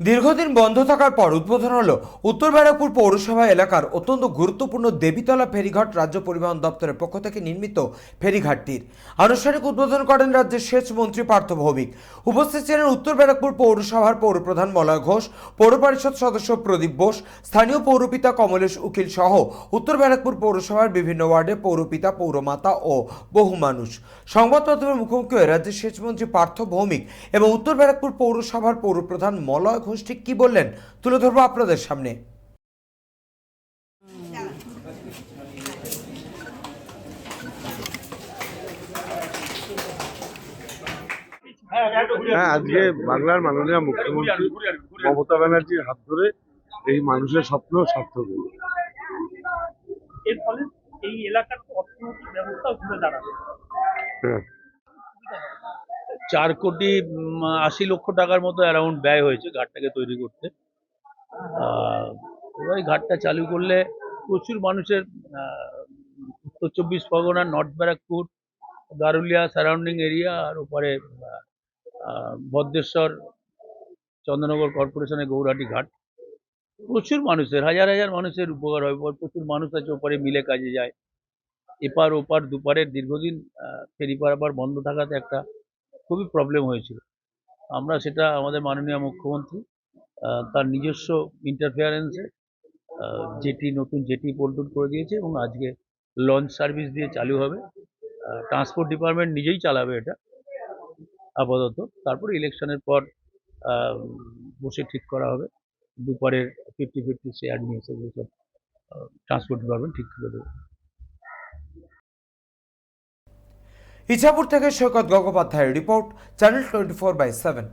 দীর্ঘদিন বন্ধ থাকার পর উদ্বোধন হল উত্তর ব্যারাকপুর পৌরসভা এলাকার অত্যন্ত গুরুত্বপূর্ণ দেবীতলা ফেরিঘাট রাজ্য পরিবহন দপ্তরের পক্ষ থেকে নির্মিত ফেরিঘাটটির। আনুষ্ঠানিক উদ্বোধন করেন রাজ্যের সেচ মন্ত্রী পার্থ ভৌমিক। উপস্থিত ছিলেন উত্তর ব্যারাকপুর পৌরসভার পৌরপ্রধান মলয় ঘোষ, পৌর পরিষদ সদস্য প্রদীপ বোস, স্থানীয় পৌরপিতা কমলেশ উকিল সহ উত্তর ব্যারাকপুর পৌরসভার বিভিন্ন ওয়ার্ডে পৌরপিতা, পৌরমাতা ও বহু মানুষ। সংবাদ মাধ্যমের মুখোমুখি হয়ে রাজ্যের সেচমন্ত্রী পার্থ ভৌমিক এবং উত্তর ব্যারাকপুর পৌরসভার পৌরপ্রধান মলয় ঘোষ ঠিক কি বললেন? তুলে ধরবো আপনাদের সামনে। হ্যাঁ আজকে বাংলার মাননীয় মুখ্যমন্ত্রী মমতা ব্যানার্জির হাত ধরে এই মানুষের স্বপ্ন সার্থক হলো। এর ফলে এই এলাকার অর্থনৈতিক ব্যবস্থাও ঘুরে দাঁড়াবে। হ্যাঁ। চার কোটি আশি লক্ষ টাকার মতো অ্যারাউন্ড ব্যয় হয়েছে ঘাটটাকে তৈরি করতে। এবার ঘাটটা চালু করলে প্রচুর মানুষের উত্তর চব্বিশ Pargana north Barrackpore Garulia surrounding area আর ওপারে ভদ্রেশ্বর চন্দ্রনগর কর্পোরেশনের গৌরাটি ঘাট। প্রচুর মানুষের, হাজার হাজার মানুষের উপকার হয়, প্রচুর মানুষ আছে ওপারে মিলে কাজে যায়। এপার ওপার দুপারের দীর্ঘদিন ফেরি পারাপার বন্ধ থাকাতে একটা খুবই প্রবলেম হয়েছিল। আমরা সেটা আমাদের মাননীয় মুখ্যমন্ত্রী তার নিজস্ব ইন্টারফেয়ারেন্সে জেটি, নতুন জেটি পোল্টুন করে দিয়েছে এবং আজকে লঞ্চ সার্ভিস দিয়ে চালু হবে। ট্রান্সপোর্ট ডিপার্টমেন্ট নিজেই চালাবে এটা আপাতত। তারপরে ইলেকশনের পর বসে ঠিক করা হবে। দুপারের ফিফটি ফিফটি শেয়ার নিয়ে সেগুলো সব ট্রান্সপোর্ট ডিপার্টমেন্ট ঠিক করে দেবে। ইছাপুর থেকে সৈকত গঙ্গোপাধ্যায়ের report channel twenty four by seven